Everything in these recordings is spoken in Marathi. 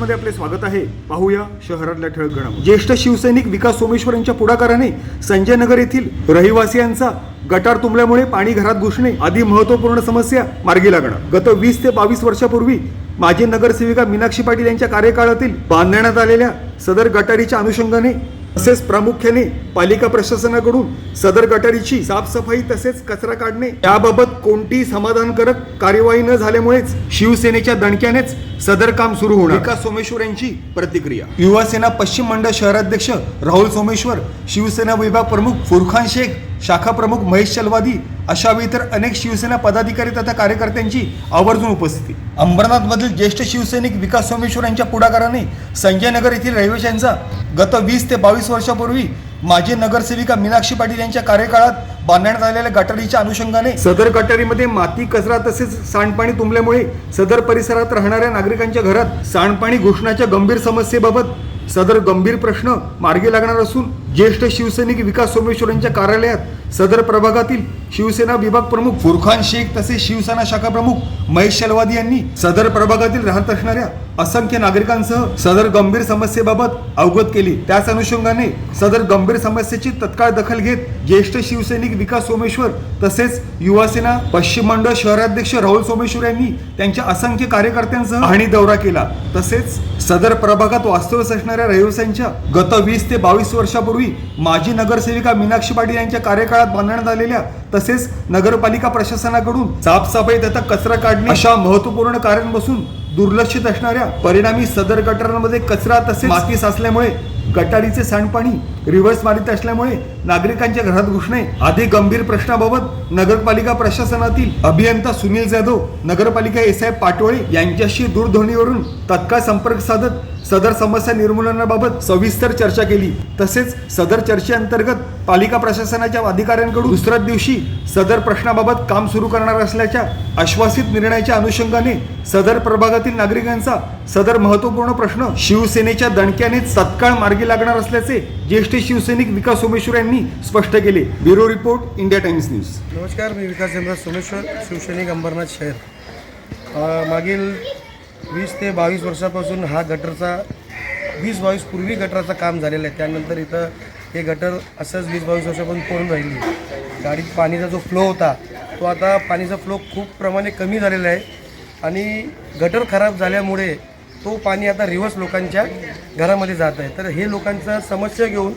मध्ये आपले स्वागत आहे. पाहूया शहरातल्या ठळक घडामोडी. ज्येष्ठ शिवसैनिक विकास सोमेश्वर यांच्या पुढाकाराने संजय नगर येथील रहिवासियांचा गटार तुंबल्यामुळे पाणी घरात घुसणे आदी महत्त्वपूर्ण समस्या मार्गी लागणार गत वीस ते बावीस वर्षापूर्वी माजी नगरसेविका मीनाक्षी पाटील यांच्या कार्यकाळातील बांधण्यात आलेल्या सदर गटारीच्या अनुषंगाने तसेच प्रामुख्याने पालिका प्रशासनाकडून सदर गटारीची साफसफाई तसेच कचरा काढणे याबाबत कोणतीही समाधानकारक कार्यवाही न झाल्यामुळेच शिवसेनेच्या दणक्यानेच सदर काम सुरू होणार. विकास सोमेश्वर यांची प्रतिक्रिया युवासेना पश्चिम मंडळ शहराध्यक्ष राहुल सोमेश्वर शिवसेना विभाग प्रमुख फुरखान शेख शाखा प्रमुख महेश चलवादी अशा तर अनेक शिवसेना पदाधिकारी तथा कार्यकर्त्यांची आवर्जून उपस्थिती. अंबरनाथमधील ज्येष्ठ शिवसैनिक विकास सोमेश्वर यांच्या पुढाकाराने संजय नगर येथील रहिवाशांचा गत वीस ते बावीस वर्षापूर्वी माजी नगरसेविका मीनाक्षी पाटील यांच्या कार्यकाळात बांधण्यात आलेल्या गटारीच्या अनुषंगाने सदर गटारीमध्ये माती कचरा तसेच सांडपाणी तुंबल्यामुळे सदर परिसरात राहणाऱ्या नागरिकांच्या घरात सांडपाणी घुसण्याच्या गंभीर समस्येबाबत सदर गंभीर प्रश्न मार्गी लागणार असून ज्येष्ठ शिवसैनिक विकास सोमेश्वर यांच्या कार्यालयात सदर प्रभागातील शिवसेना विभाग प्रमुख फुरखान शेख तसेच शिवसेना शाखा प्रमुख महेश शलवादी यांनी सदर प्रभागातील राहत असणाऱ्या असंख्य नागरिकांसह सदर गंभीर समस्येबाबत अवगत केली. त्याच अनुषंगाने सदर गंभीर समस्येची तत्काळ दखल घेत ज्येष्ठ शिवसैनिक विकास सोमेश्वर तसेच युवासेना पश्चिम मंडळ शहराध्यक्ष राहुल सोमेश्वर यांनी त्यांच्या असंख्य कार्यकर्त्यांसह आणि दौरा केला. तसेच सदर प्रभागात वास्तव्यास असणाऱ्या रहिवाशांच्या गत वीस ते बावीस वर्षापूर्वी माजी नगरसेविका मीनाक्षी पाटील यांच्या कार्यकाळ काळात बांधण्यात आलेल्या तसेच नगरपालिका प्रशासनाकडून साफसफाई तथा कचरा काढणे अशा महत्त्वपूर्ण कारण बसून दुर्लक्षित असणाऱ्या परिणामी सदर गटारांमध्ये कचरा तसेच माती साचल्यामुळे गटारीचे सांडपाणी रिव्हर्स मारित असल्यामुळे नागरिकांच्या घरात घुसणे आदी गंभीर प्रश्नाबाबत नगरपालिका प्रशासनातील अभियंता सुनील जाधव नगरपालिका एस आय पाटोळे यांच्याशी दूरध्वनीवरून तत्काळ संपर्क साधत सदर समस्या निर्मूलनाबाबत सविस्तर चर्चा केली. तसेच सदर चर्चेअंतर्गत पालिका प्रशासनाच्या अधिकाऱ्यांकडून दुसऱ्याच दिवशी सदर प्रश्नाबाबत काम सुरू करणार असल्याच्या आश्वासित निर्णयाच्या अनुषंगाने सदर प्रभागातील नागरिकांचा सदर महत्त्वपूर्ण प्रश्न शिवसेनेच्या दणक्याने तत्काळ मार्गी लागणार असल्याचे ज्येष्ठ शिवसैनिक विकास सोमेश्वर यांनी स्पष्ट केले. Bureau report India Times news. नमस्कार मी विकास चंद्र सोमेश्वर शिवसैनिक अंबरनाथ शहर. मागील वीस ते बावीस वर्षापासून हा गटरचा वीस बावीस पूर्वी गटराचं काम झालेलं आहे. त्यानंतर इथं हे गटर असंच वीस बावीस वर्षापासून पडून राहिली? गाडीत पाणीचा जो फ्लो होता तो आता पाणीचा फ्लो खूप प्रमाणे कमी झालेला आहे. आणि गटर खराब झाल्यामुळे तो पाणी आता रिव्हर्स लोकांच्या घरामध्ये जात आहे. तर हे लोकांचा समस्या घेऊन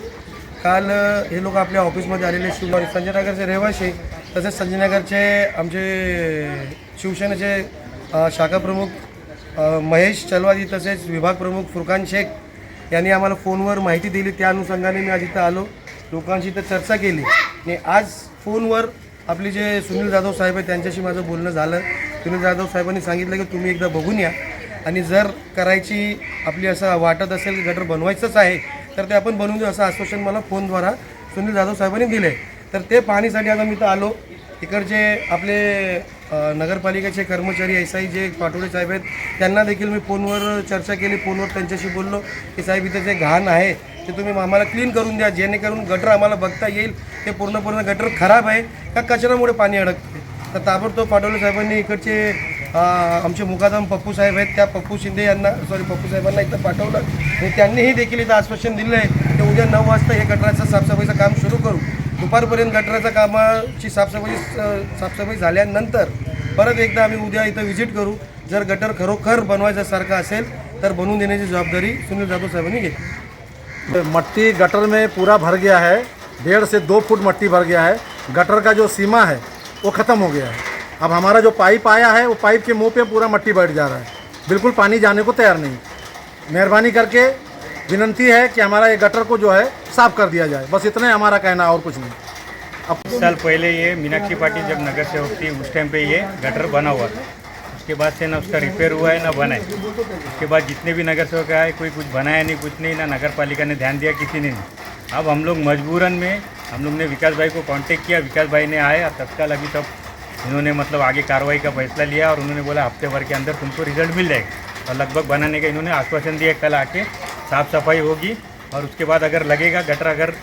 काल हे लोक आपल्या ऑफिसमध्ये आलेले शिव संजय नगरचे रहिवासी तसेच संजय नगरचे आमचे शिवसेनेचे शाखाप्रमुख महेश चलवादी तसेच विभाग प्रमुख फुरकान शेख यांनी आम्हाला फोनवर माहिती दिली. त्या अनुषंगाने मी आज इथं आलो. लोकांशी तर चर्चा केली. आणि आज फोनवर आपले जे सुनील जाधव साहेब आहेत त्यांच्याशी माझं बोलणं झालं. सुनील जाधव साहेबांनी सांगितलं की तुम्ही एकदा बघून या. आणि जर करायची आपली असं वाटत असेल की गटर बनवायचंच आहे तर ते आपण बनवून देऊ असं आश्वासन मला फोनद्वारा सुनील जाधव साहेबांनी दिले तर ते पाहण्यासाठी आता मी इथं आलो. इकडचे आपले नगरपालिकेचे कर्मचारी एस आय जे पाटोळे साहेब आहेत त्यांना देखील मी फोनवर चर्चा केली. फोनवर त्यांच्याशी बोललो की साहेब इथं जे घाण आहे ते तुम्ही आम्हाला क्लीन करून द्या. जेणेकरून गटर आम्हाला बघता येईल. ते पूर्ण पूर्ण गटर खराब आहे का कचऱ्यामुळे पाणी अडकते? तर ताबडतोब पाटोळे साहेबांनी इकडचे आमचे मुकादम पप्पू साहेब आहेत त्या पप्पू शिंदे यांना सॉरी पप्पू साहेबांना इथं पाठवलं. आणि त्यांनीही देखील इथं आश्वासन दिलं आहे की उद्या नऊ वाजता हे गटराचं साफसफाईचं काम सुरू करू. दुपारपर्यंत गटराच्या कामाची साफसफाई स- साफसफाई झाल्यानंतर परत एकदा आम्ही उद्या इथं व्हिजिट करू. जर गटर खरोखर बनवायचा सारखा असेल तर बनवून देण्याची जबाबदारी सुनील जाधव साहेबांनी घेतली. मट्टी गटर में पूरा भर गया है. डेढ़ से दो फुट मट्टी भर गया है. गटर का जो सीमा है वो ख़त्म हो गया है. अब हमारा जो पाइप आया है वो पाइप के मुंह पे पूरा मट्टी बैठ जा रहा है. बिल्कुल पानी जाने को तैयार नहीं. मेहरबानी करके विनंती है कि हमारा ये गटर को जो है साफ़ कर दिया जाए। बस इतना हमारा कहना और कुछ नहीं। कुछ साल पहले ये मीनाक्षी पाटिल जब नगर सेवक थी उस टाइम पे ये गटर बना हुआ था। उसके बाद से ना उसका रिपेयर हुआ है, ना बना है। उसके बाद जितने भी नगर सेवक आए, कोई कुछ बनाया नहीं, कुछ नहीं, ना नगर पालिका ने ध्यान दिया, किसी ने नहीं। अब हम लोग मजबूरन में, हम लोग ने विकास भाई को कांटेक्ट किया, विकास भाई ने आए, और तत्काल अभी तब इन्होंने मतलब आगे कार्रवाई का फैसला लिया, और उन्होंने बोला, हफ़्ते भर के अंदर तुमको रिज़ल्ट मिल जाएगा। और लगभग बनाने का इन्होंने आश्वासन दिया, कल आके साफ़ सफाई होगी और उसके बाद अगर लगेगा गटर अगर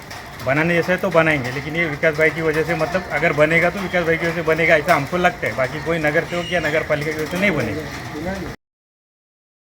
बनाने जैसे तो बनाएंगे लेकिन ये विकास भाई की वजह से मतलब अगर बनेगा तो विकास भाई की वजह से बनेगा ऐसा हमको लगता है। बाकी कोई नगर सेवक हो या नगर पालिका की वजह से नहीं बनेगा।